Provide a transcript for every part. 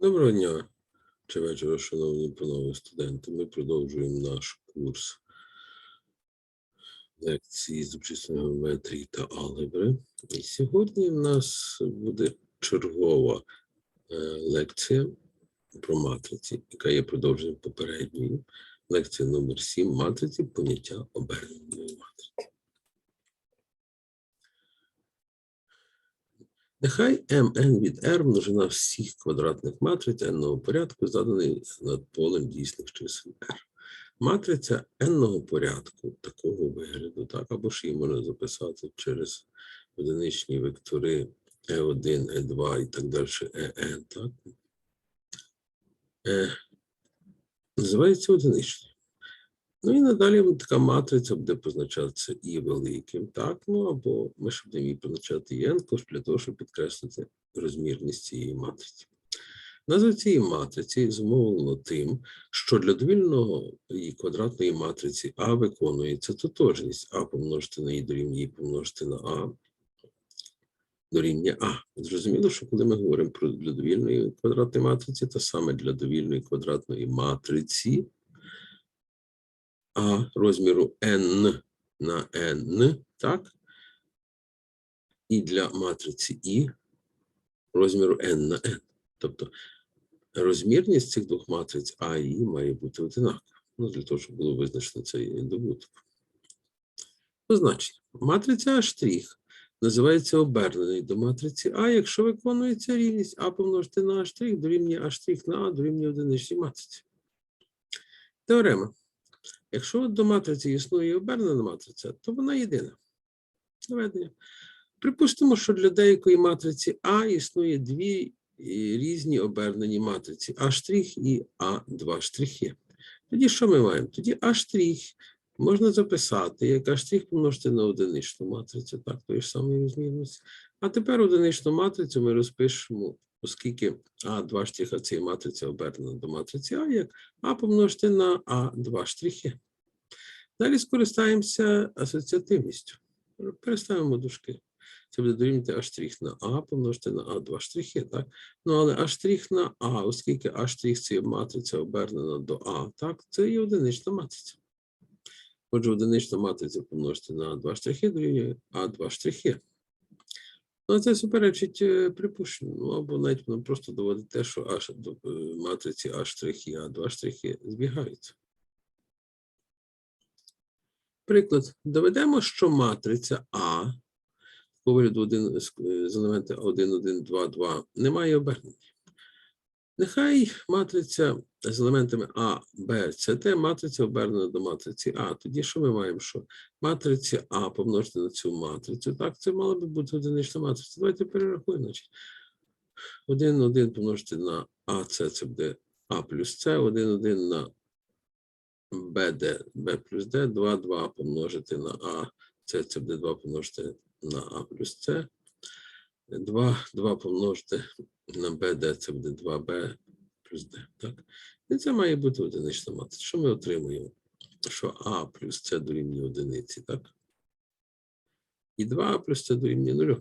Доброго дня чи вечора, шановні панове студенти. Ми продовжуємо наш курс лекції з обчисленої геометрії та алгебри. І сьогодні в нас буде чергова е, лекція про матриці, яка є продовженням попередньої. Лекція номер 7 матриці поняття оберненої матриці. Нехай mn від r множина всіх квадратних матриць n-ного порядку заданий над полем дійсних чисел r. Матриця n-ного порядку такого вигляду, так, або ж її можна записати через одиничні вектори e1, e2 і так далі, en, так, е, називається одиничною. Ну і надалі така матриця буде позначатися і великим, так, ну або ми ж будемо її позначати n, для того, щоб підкреслити розмірність цієї матриці. Назва цієї матриці зумовлено тим, що для довільного і квадратної матриці А виконується тотожність А помножити на І дорівнює І помножити на А дорівнює А. Зрозуміло, що коли ми говоримо про для довільної квадратної матриці, то саме для довільної квадратної матриці а розміру n на n, так? І для матриці І розміру n на n. Тобто розмірність цих двох матриць А і І має бути одинакова. Ну, для того, щоб було визначено цей добуток. Позначення. Матриця А' називається обернений до матриці А, якщо виконується рівність А помножити на А' дорівнює А' на А дорівнює одиничній матриці. Теорема. Якщо до матриці існує обернена матриця, то вона єдина. Доведення. Припустимо, що для деякої матриці А існує дві е, різні обернені матриці А' і А2 штрихи. Тоді що ми маємо? Тоді А' можна записати, як А' помножити на одиничну матрицю, так, тої ж самої розмірності. А тепер одиничну матрицю ми розпишемо, оскільки А2 штриха це матриця обернена до матриці А, як А помножити на А2 штрихи. Далі скористаємося асоціативністю. Переставимо дужки. Це буде дорівнювати А' штрих на А помножити на А2 штрихи, так? Ну, але А' штрих на А, оскільки А' це є матриця обернена до А, так, це є одинична матриця. Отже, одинична матриця помножити на А2 штрихи дорівнює А2 штрихи. Ну, це суперечить е, припущенню, ну, або навіть воно просто доводить те, що А, е, матриці А' і А2 штрихи збігаються. Приклад, доведемо, що матриця А по вигляду 1, з елемента 1, 1, 2, 2 не має обернення. Нехай матриця з елементами А, Б, С, Т, матриця обернена до матриці А. Тоді що ми маємо? Що матриця А помножити на цю матрицю, так, це мала би бути одинична матриця. Давайте перерахуємо. Значить. 1, 1 помножити на АС, це буде А плюс С, 1, 1 на BD, B плюс D, 2, 2 помножити на А, це, це буде 2 помножити на А плюс С. 2, 2 помножити на BD, це буде 2B плюс D. Так? І це має бути одинична матриця. Що ми отримуємо? Що А плюс С дорівнює одиниці, так? І 2 плюс С дорівнює 0.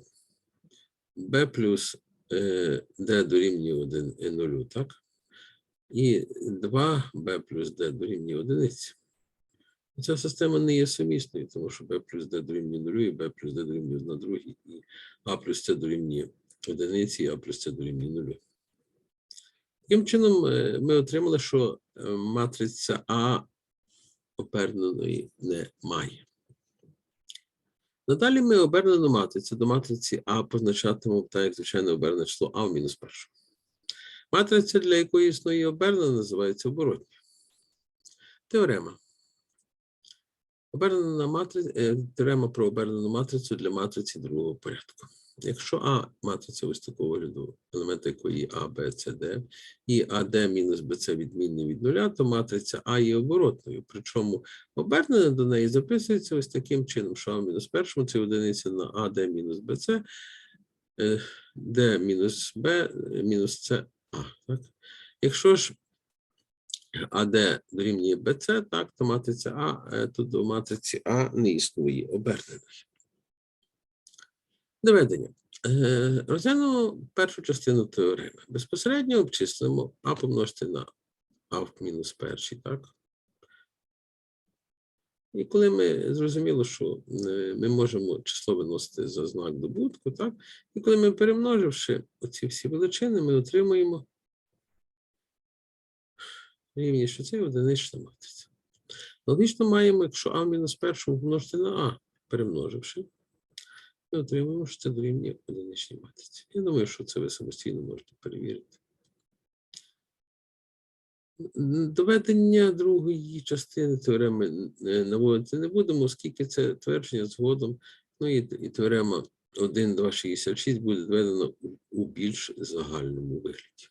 B плюс е, D дорівнює 1 і 0, так? і 2b плюс d дорівнює одиниці. Ця система не є сумісною, тому що b плюс d дорівнює 0, і b плюс d дорівнює на другій, і a плюс c дорівнює одиниці, і a плюс c дорівнює 0. Таким чином, е, ми отримали, що е, матриця А оберненої не має. Надалі ми обернену матрицю до матриці А позначатимемо так, як звичайно обернене число А в мінус першу. Матриця, для якої існує обернена, називається оборотня. Теорема. Обернена матриця, теорема про обернену матрицю для матриці другого порядку. Якщо А матриця ось такого вигляду, елементи якої А, Б, С, Д, і АД мінус БЦ відмінний від нуля, то матриця А є оборотною. Причому обернена до неї записується ось таким чином, що А мінус першому це одиниця на АД мінус БЦ, Д мінус Б мінус С а, так? Якщо ж АД дорівнює БЦ, так, то матриця А, е, то до матриці А не існує оберненої. Доведення. Е, Розглянемо першу частину теореми. Безпосередньо обчислимо а помножити на а в мінус перший, так? І коли ми зрозуміло, що е, ми можемо число виносити за знак добутку, так? І коли ми перемноживши оці всі величини, ми отримуємо рівні, що це одинична матриця. Логічно маємо, якщо а в мінус першому помножити на а, перемноживши, ми отримуємо, що це дорівнює одиничній матриці. Я думаю, що це ви самостійно можете перевірити. Доведення другої частини теореми наводити не будемо, оскільки це твердження згодом. Ну і, і теорема 1, 2, 66 буде доведено у- більш загальному вигляді.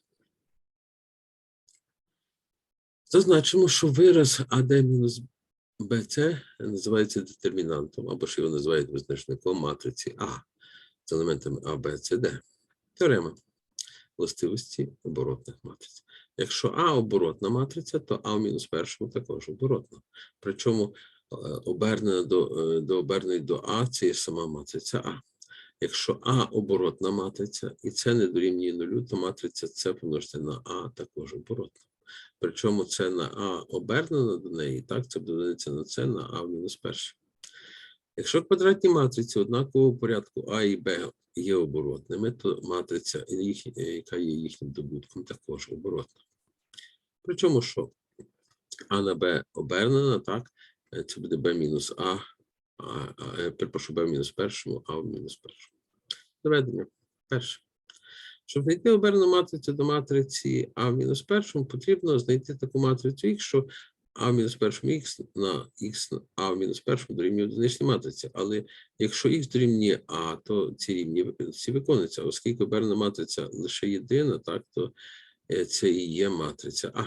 Зазначимо, що вираз АД мінус БЦ називається детермінантом, або ж його називають визначником матриці А з елементами А, Б, С, Д. Теорема властивості оборотних матриць. Якщо А оборотна матриця, то А в мінус першому також оборотна. Причому е, обернена до, е, до оберненої до А це є сама матриця А. Якщо А оборотна матриця і це не дорівнює нулю, то матриця С помножити на А також оборотна. Причому це на А обернено до неї, так, це одиниця на С на А в мінус перший. Якщо квадратні матриці однакового порядку А і Б є оборотними, то матриця, яка є їхнім добутком, також оборотна. Причому що? А на Б обернена, так, це буде Б мінус а е, перепрошую, Б мінус першому, А в мінус першому. Доведення. Перше. Щоб знайти обернену матрицю до матриці А мінус першому, потрібно знайти таку матрицю Х, що А мінус першому Х на Х А мінус першому дорівнює одиничній матриці. Але якщо Х дорівнює А, то ці рівні всі виконуються. Оскільки обернена матриця лише єдина, так, то е, це і є матриця А.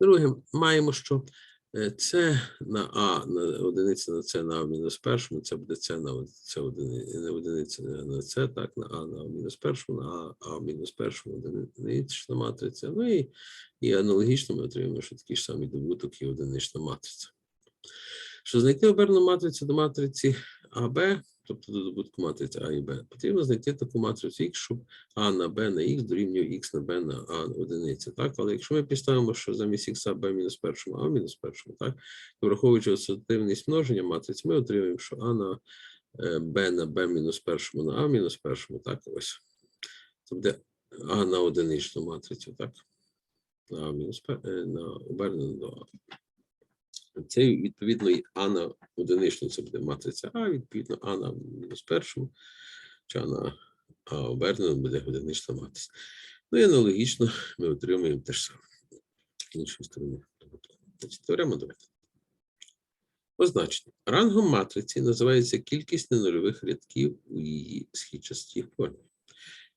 Друге, маємо, що це на А, на одиниця на С на А в мінус першому, це буде С на не одиниця на С, так, на А на мінус першому, на А, А в мінус першому одинична матриця. Ну і, і аналогічно ми отримуємо, що такий ж самий добуток і одинична матриця. Що знайти оберну матрицю до матриці АБ, тобто до добутку матриці А і Б, потрібно знайти таку матрицю Х, щоб А на Б на Х дорівнює Х на Б на А одиниця. Так? Але якщо ми підставимо, що замість Х Б мінус першому, А мінус першому, так? то враховуючи асоціативність множення матриць, ми отримаємо, що А на е, Б на Б мінус першому на А мінус першому, так ось. Буде А на одиничну матрицю, так? На А мінус е, на обернену до А. Це відповідно і А на одиничну, це буде матриця А, відповідно, А на мінус першому, чи А на А обернено буде одинична матриця. Ну і аналогічно ми отримуємо те ж саме. Іншої сторони. Значить, теорема доведена. Позначення. Рангом матриці називається кількість ненульових рядків у її східчастій формі.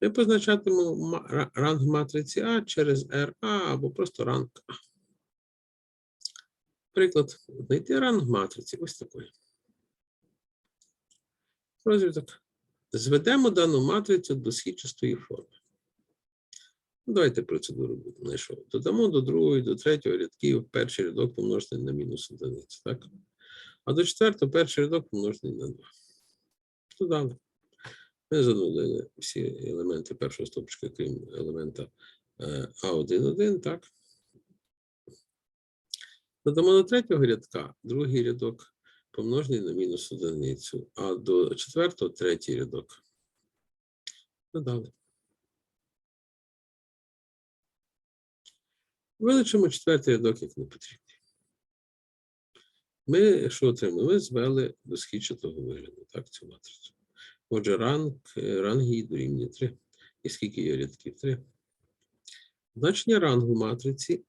Ми позначатимемо ранг матриці А через RA або просто ранг А. Приклад, знайти ранг матриці ось такої. Розвиток. Зведемо дану матрицю до східчастої форми. Ну, Давайте процедуру знайшов. Додамо до другої, до третього рядків перший рядок помножений на мінус одиницю, так? А до четвертого перший рядок помножений на 2. Додали. Ми занулили всі елементи першого стовпчика, крім елемента е, А1,1, так? Додамо до третього рядка другий рядок помножений на мінус одиницю, а до четвертого третій рядок. Додали. Вилучимо четвертий рядок, як не потрібний. Ми що отримали? Ми звели до східчатого вигляду, так, цю матрицю. Отже, ранг, ранг її дорівнює 3. І скільки є рядків? 3. Значення рангу матриці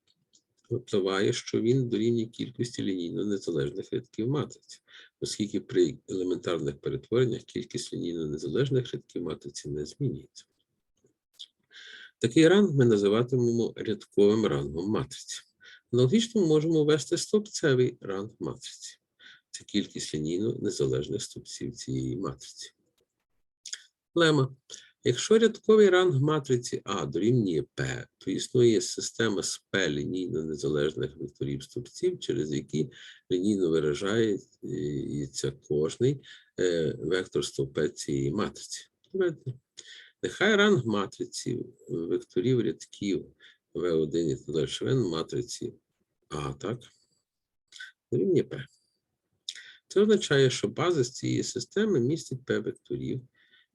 випливає, що він дорівнює кількості лінійно незалежних рядків матриці, оскільки при елементарних перетвореннях кількість лінійно незалежних рядків матриці не змінюється. Такий ранг ми називатимемо рядковим рангом матриці. Аналогічно можемо ввести стовпцевий ранг матриці. Це кількість лінійно незалежних стовпців цієї матриці. Лема. Якщо рядковий ранг матриці А дорівнює P, то існує система з P лінійно незалежних векторів стовпців, через які лінійно виражається кожний е, вектор стовпа цієї матриці. Нехай ранг матриці векторів рядків V1 і так далі в матриці А, так? Дорівнює P. Це означає, що база з цієї системи містить P векторів.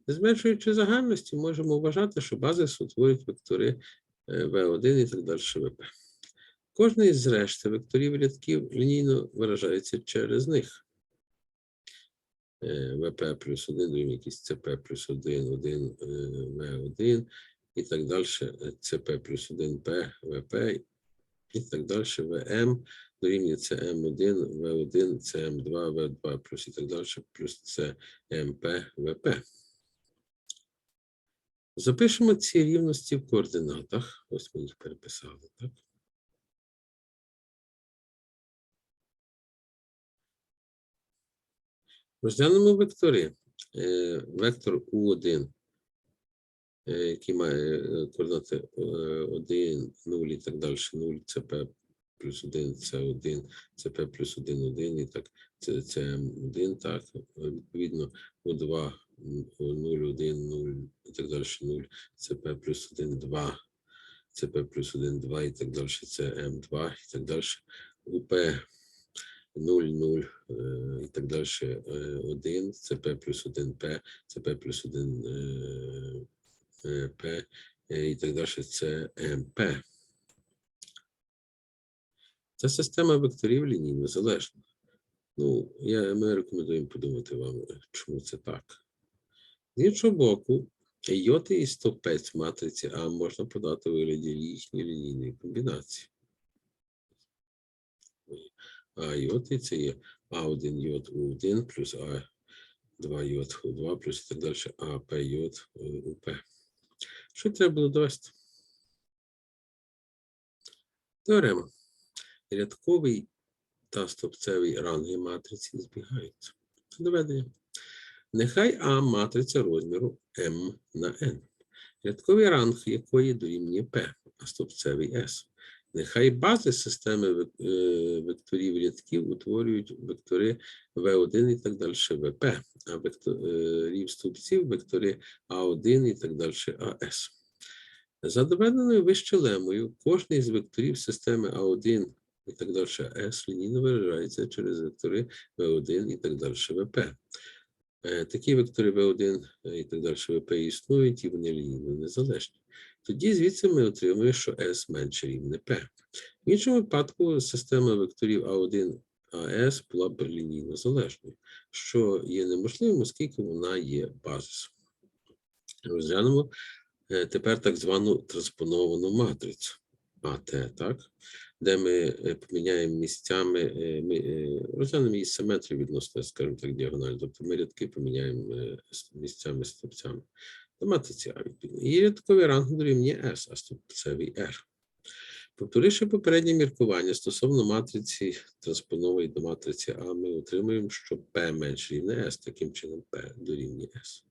Не зменшуючи загальності, можемо вважати, що базис утворюють вектори е, V1 і так далі ВП. Кожний з решти векторів рядків лінійно виражається через них. Е, ВП плюс 1 дорівнює ЦП плюс 1, 1 е, В1 і так далі, ЦП плюс 1 П, ВП і так далі, ВМ дорівнює ЦМ1, В1, ЦМ2, В2 плюс і так далі, плюс ЦМП, ВП. Запишемо ці рівності в координатах. Ось ми їх переписали, так? Розглянемо вектори. Е, Вектор У1, е, який має е, координати 1, 0 і так далі, 0, ЦП плюс 1, С1, ЦП плюс 1, 1 і так, ЦМ1, так, відповідно, У2, 0, 1, 0 і так далі, 0, ЦП плюс 1, 2, ЦП плюс 1, 2 і так далі, ЦМ2 і так далі, УП 0, 0 і так далі, 1, ЦП плюс 1, П, ЦП плюс 1, П і так далі, ЦМП. Це система векторів лінійно залежна. Ну, я, ми рекомендуємо подумати вам, чому це так. З іншого боку, йоти і стовпець матриці А можна подати у вигляді їхньої лінійної комбінації. А йоти це є А1 йод У1 плюс А2 йод У2 плюс і так далі АП йод УП. Що треба було довести? Теорема. Рядковий та стовпцевий ранги матриці збігаються. Доведення. Нехай А матриця розміру М на N, рядковий ранг якої дорівнює P, а стовпцевий S. Нехай бази системи е, векторів рядків утворюють вектори В1 і так далі ВП, а векторів стовпців вектори А1 і так далі АС. За доведеною вище лемою, кожний з векторів системи А1 і так далі С лінійно виражається через вектори В1 і так далі ВП. Е, Такі вектори V1 і так далі ВП існують, і вони лінійно незалежні. Тоді звідси ми отримуємо, що S менше рівне P. В іншому випадку система векторів А1 АС була б лінійно залежною, що є неможливим, оскільки вона є базисом. Розглянемо е, тепер так звану транспоновану матрицю АТ, так? Де ми е, поміняємо місцями, е, ми е, розглянемо її симетрію відносно, скажімо так, діагональ. Тобто ми рядки поміняємо місцями стовпцями. До матриці А відповідно. Її рядковий ранг дорівнює S, а стовпцевий R. Повторивши попереднє міркування стосовно матриці транспонової до матриці А, ми отримуємо, що P менше рівне S, таким чином P дорівнює S.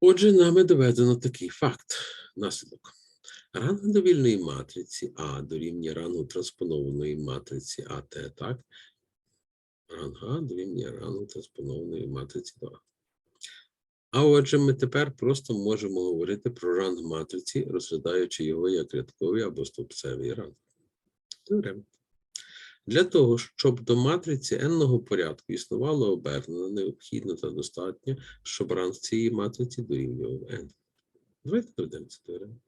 Отже, нами доведено такий факт. Наслідок. Ранг довільної матриці А дорівнює рангу транспонованої матриці АТ, так? Ранг А дорівнює рангу транспонованої матриці 2. А отже, ми тепер просто можемо говорити про ранг матриці, розглядаючи його як рядковий або стовпцевий ранг. Теорема. Для того, щоб до матриці n-ного порядку існувало обернено, необхідно та достатньо, щоб ранг цієї матриці дорівнював n. Давайте доведемо цю теорему.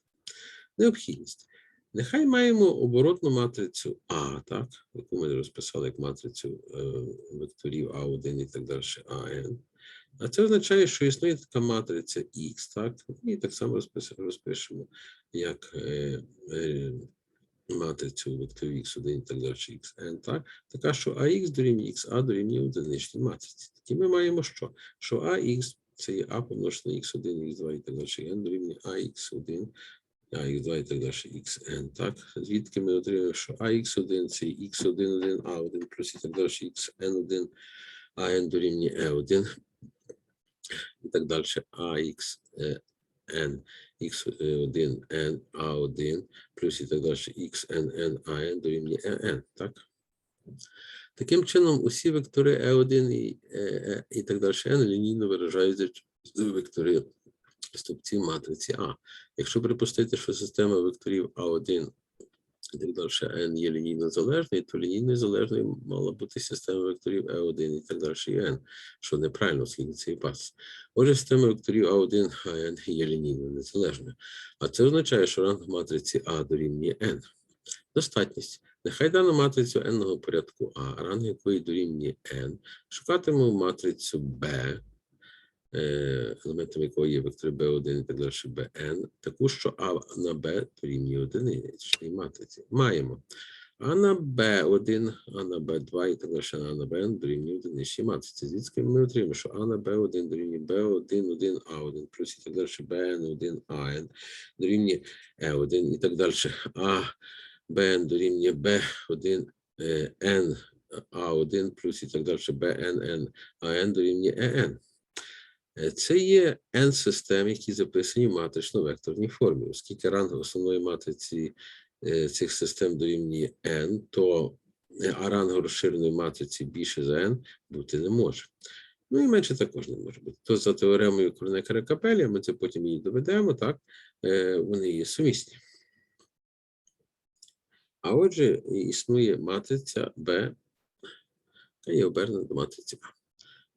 Необхідність. Нехай маємо оборотну матрицю А, так, яку ми розписали як матрицю е, векторів А1 і так далі АН. А це означає, що існує така матриця Х, так, і так само розпишемо як е, е, матрицю векторів X1 і так далі Xn, так, така, що AX дорівнює XA дорівнює одиничній матриці. Тоді ми маємо що? Що AX це є А помножене на X1, X2 і так далі, N дорівнює AX1, AX2 і так далі, XN, так? Звідки ми отримуємо, що AX1 це X1, 1, A1 плюс і так далі, XN1, AN дорівнює E1. і так далі. AX, е, X1, N, A1, плюс і так далі, N, AN дорівнює EN, так? Таким чином, усі вектори E1 і, е, е, і так далі N лінійно виражаються з стовпців матриці А. Якщо припустити, що система векторів А1 і так далі N є лінійно залежною, то лінійно залежною мала бути система векторів E1 і так далі і N, що неправильно, оскільки це є пас. Отже, система векторів А1 АН є лінійно незалежною. А це означає, що ранг матриці А дорівнює N. Достатність. Нехай дана матрицю n-го порядку А, ранг якої дорівнює n, шукатимемо матрицю B, е, елементом якої є вектори B1 і так далі Bn, таку, що А на B дорівнює одиничній матриці. Маємо А на B1, А на B2 і так далі А на Bn дорівнює одиничній матриці. Звідки ми отримаємо, що А на B1 дорівнює B1, 1, А1, плюс і так далі Bn1, AN дорівнює E1 і так далі. А Bn дорівнює B1, е, N, A1 плюс і так далі, BNN, AN дорівнює EN. Е, Це є n систем, які записані в матрично-векторній формі. Оскільки ранг основної матриці е, цих систем дорівнює n, то е, а ранг розширеної матриці більше за n бути не може. Ну і менше також не може бути. То за теоремою Корнекера Капелія, ми це потім її доведемо, так, вони є сумісні. А отже, існує матриця B, яка є обернена до матриці А.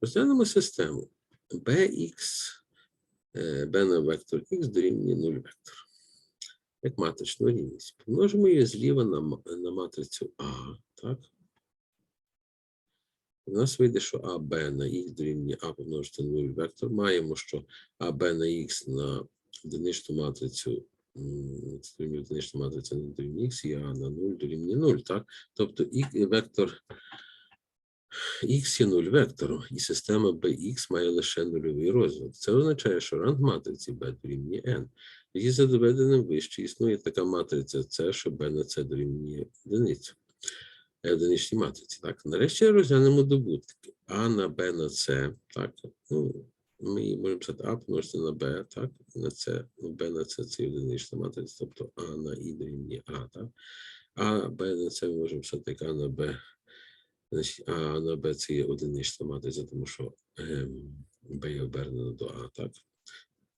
Розглянемо систему Bx, е, B на вектор X дорівнює 0 вектор. Як матричну рівність. Помножимо її зліва на, на матрицю А, так? У нас вийде, що АБ на Х дорівнює А помножити на 0 вектор. Маємо, що АБ на Х на одиничну матрицю м, це дорівнює одинична матриця не дорівнює Х, і А на 0 дорівнює 0, так? Тобто і вектор Х є 0 вектору, і система Bx має лише нульовий розвиток. Це означає, що ранг матриці B дорівнює n. Тоді за доведеним вище існує така матриця С, що B на C дорівнює одиницю. Е, Одиничній матриці. Так, нарешті розглянемо добутки. А на B на C, так, ну, ми її можемо писати А помножити на Б, так, на С, ну, Б на С це одинична матриця, тобто А на І дорівнює А, так. А Б на С ми можемо писати як А на Б Значить, А на Б це є одинична матриця, тому що ем, Б є обернено до А, так?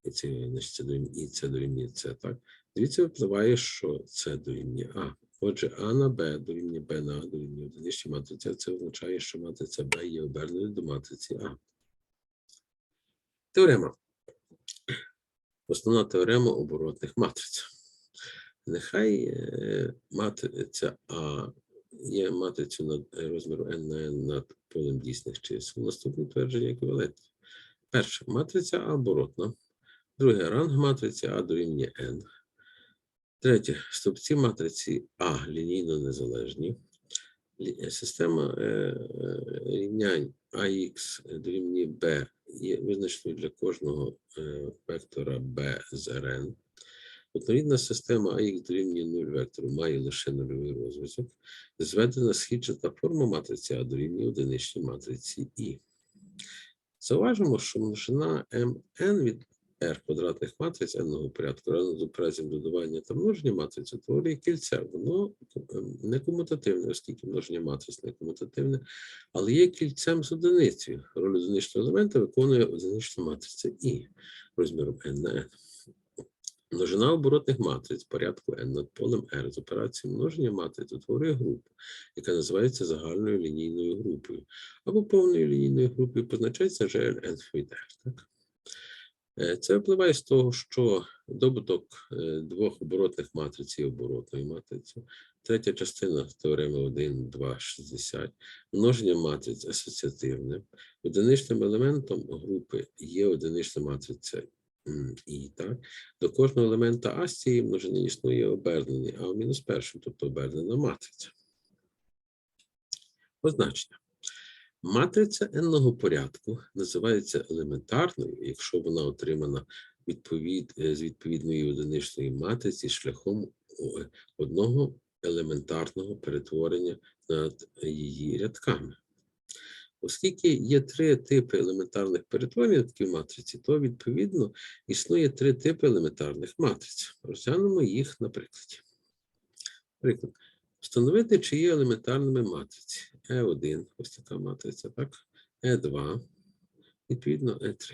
І це, значить, це дорівнює, і це дорівнює С, так? Звідси випливає, що це дорівнює А. Отже, А на Б дорівнює Б на А дорівнює одиничній матриці, а це означає, що матриця Б є оберненою до матриці А. Теорема. Основна теорема оборотних матриць. Нехай е, матриця А є матрицю над е, розміру n на n над полем дійсних чисел. Наступне твердження еквівалентні. Перше, матриця А оборотна. Друге, ранг матриці А дорівнює n. Третє, стовпці матриці А лінійно незалежні. Е, Система е, рівнянь АХ дорівнює B є визначеною для кожного вектора B з Rn. Однорідна система АХ дорівнює 0 вектору має лише нульовий розв'язок. Зведена східчата форма матриці А дорівнює одиничній матриці І. Зауважимо, що множина МН від R квадратних матриць n-го порядку разом з операцією додавання та множення матриці творює кільце. Воно ем, не комутативне, оскільки множення матриць не комутативне, але є кільцем з одиницею. Роль одиничного елемента виконує одинична матриця І розміром n на n. Множина оборотних матриць порядку n над полем R з операцією множення матриць утворює групу, яка називається загальною лінійною групою, або повною лінійною групою позначається GLN від R. Так? Е, Це впливає з того, що добуток е, двох оборотних матриць є оборотною матрицею. Третя частина теореми 1, 2, 60. Множення матриць асоціативне. Одиничним елементом групи є одинична матриця І. Так? До кожного елемента А з цієї множини існує обернений А в мінус першим, тобто обернена матриця. Позначення. Матриця n-го порядку називається елементарною, якщо вона отримана відповід, е, з відповідної одиничної матриці шляхом одного елементарного перетворення над її рядками. Оскільки є три типи елементарних перетворень в матриці, то відповідно існує три типи елементарних матриць. Розглянемо їх на прикладі. Приклад. Встановити, чи є елементарними матриці. Е1, ось така матриця, так? Е2, відповідно Е3.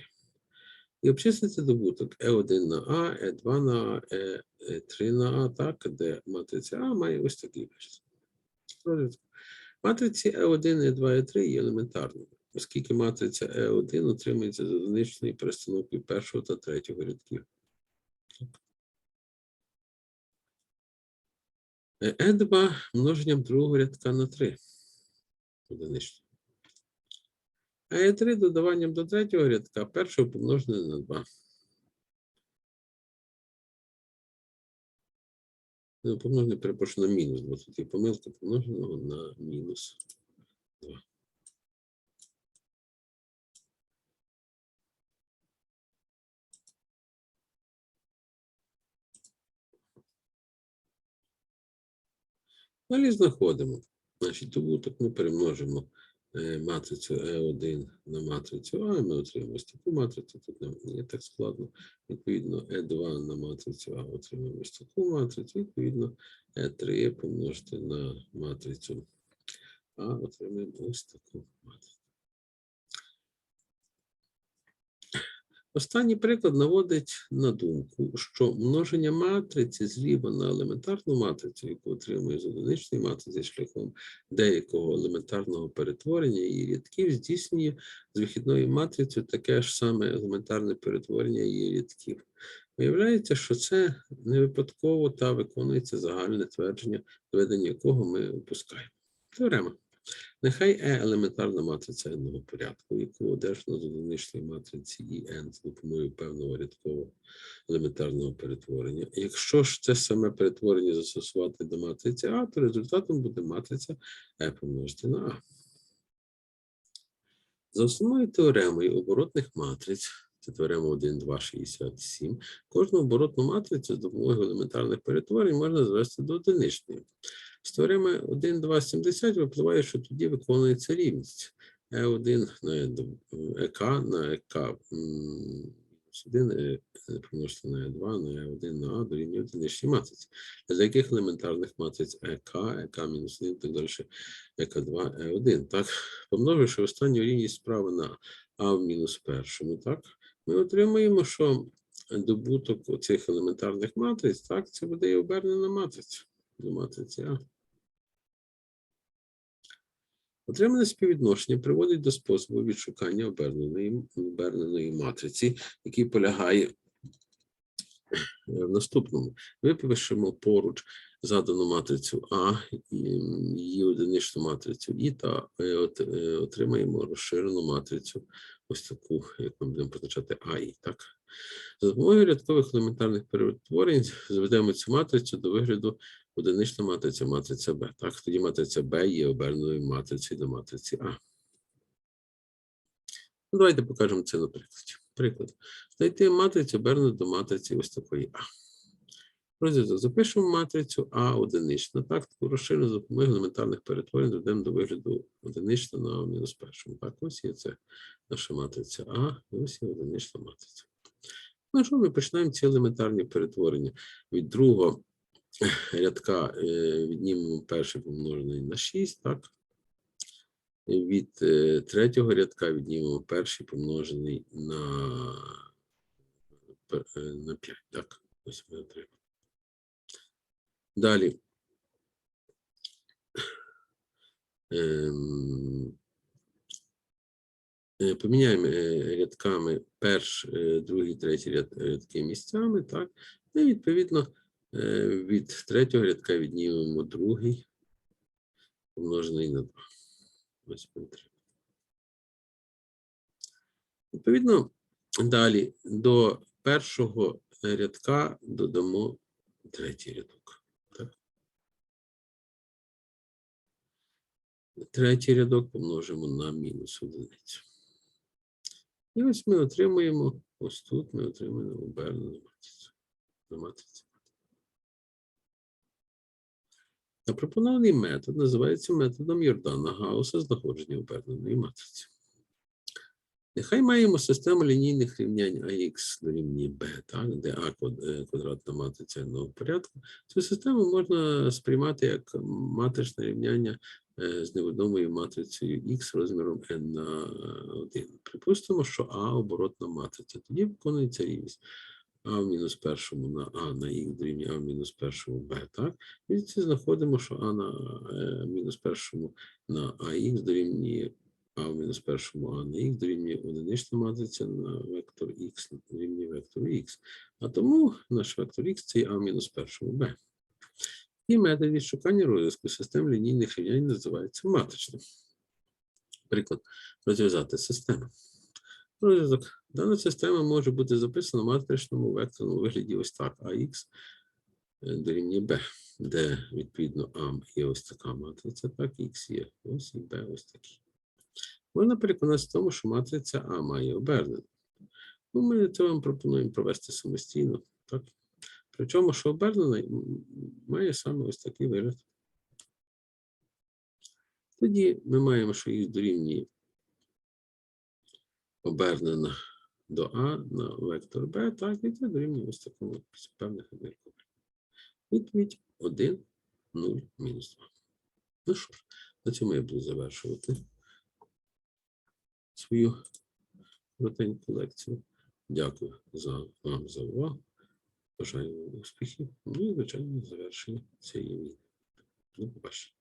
І обчислити добуток Е1 на А, Е2 на А, Е- Е3 на А, так, де матриця А має ось такий вигляд. Матриці Е1, Е2, Е3 є елементарними, оскільки матриця Е1 отримується з одиничною перестановкою першого та третього рядків. Е- Е2 множенням другого рядка на 3. Одинично. А Е3 додаванням до третього рядка першого помножене на 2. Помножене, перепрошую, на мінус, бо тут є помилка помноженого на мінус 2. Далі знаходимо. Значить, добуток ми перемножимо е, матрицю Е1 на матрицю А, ми отримаємо ось таку матрицю. Тут не є так складно. Відповідно, Е2 на матрицю А отримаємо ось таку матрицю. Відповідно, Е3 помножити на матрицю А отримаємо ось таку матрицю. Останній приклад наводить на думку, що множення матриці зліва на елементарну матрицю, яку отримує з одиничної матриці шляхом деякого елементарного перетворення її рядків, здійснює з вихідною матрицею таке ж саме елементарне перетворення її рядків. Виявляється, що це не випадково та виконується загальне твердження, доведення якого ми опускаємо. Теорема. Нехай Е елементарна матриця n порядку, яку одержано з одиничної матриці і n з допомогою певного рядкового елементарного перетворення. Якщо ж це саме перетворення застосувати до матриці А, то результатом буде матриця Е помножити на А. За основною теоремою оборотних матриць, це теорема 1, 2, 67, кожну оборотну матрицю з допомогою елементарних перетворень можна звести до одиничної. З теореми 1, 2, 70 випливає, що тоді виконується рівність. Е1 на ЕК на ЕК м, мінус 1 е, помножити на Е2 на Е1 на А дорівнює одиничній матриці. Для яких елементарних матриць ЕК, ЕК мінус 1 і так далі, ЕК2, Е1. Так, помноживши останню рівність справа на А в мінус першому, так, ми отримаємо, що добуток оцих елементарних матриць, так, це буде і обернена матриця матриці. Отримане співвідношення приводить до способу відшукання оберненої, оберненої матриці, який полягає е, в наступному. Випишемо поруч задану матрицю А, її одиничну матрицю І та е, е, отримаємо розширену матрицю, ось таку, як ми будемо позначати АІ. Так? За допомогою рядкових елементарних перетворень зведемо цю матрицю до вигляду одинична матриця, матриця Б. Так, тоді матриця Б є оберненою матрицею до матриці А. Ну, давайте покажемо це на прикладі. Приклад. Знайти матрицю обернену до матриці ось такої А. Розв'язок. Запишемо матрицю А одинична. Так, таку розширену за елементарних перетворень доведемо до вигляду одинична на мінус першому. Так, ось є це наша матриця А, і ось є одинична матриця. Ну що, ми починаємо ці елементарні перетворення від другого рядка е, віднімемо перший помножений на 6, так? Від е, третього рядка віднімемо перший помножений на, е, на 5, так? Ось ми отримали. Далі. Ем, Поміняємо рядками перш, другий, третій ряд, рядки місцями, так? І відповідно Від третього рядка віднімемо другий, помножений на 2. Ось отримали. Відповідно, далі до першого рядка додамо третій рядок. Так? Третій рядок помножимо на мінус одиницю. І ось ми отримуємо, ось тут ми отримуємо обернену матрицю. Запропонований метод називається методом Йордана Гауса знаходження оберненої матриці. Нехай маємо систему лінійних рівнянь АХ дорівнює Б, так, де А е, квадратна матриця одного порядку. Цю систему можна сприймати як матричне рівняння е, з невідомою матрицею Х розміром n на 1. Припустимо, що А оборотна матриця. Тоді виконується рівність. А в мінус першому на А на Х дорівнює А в мінус першому Б, так? І це знаходимо, що А на е, мінус першому на АХ дорівнює а в мінус першому а на х дорівнює одинична матриця на вектор х дорівнює вектору х. А тому наш вектор х це а в мінус першому b. І метод відшукання розв'язку систем лінійних рівнянь називається матричним. Приклад, розв'язати систему. Розв'язок. Дана система може бути записана в матричному векторному вигляді ось так. АХ дорівнює b, де відповідно А є ось така матриця, так, х є ось і b ось такий. Можна переконатися в тому, що матриця А має обернену. Ну, ми це вам пропонуємо провести самостійно. Так? Причому, що обернена має саме ось такий вигляд. Тоді ми маємо, що їх дорівнює обернена до А на вектор Б, так, і це дорівнює ось такому певних обірків. Відповідь 1, 0, мінус 2. Ну що ж, на цьому я буду завершувати свою коротеньку лекцію. Дякую за вам за увагу. Бажаю вам успіхів. Ну і, звичайно, завершення цієї війни. До побачення.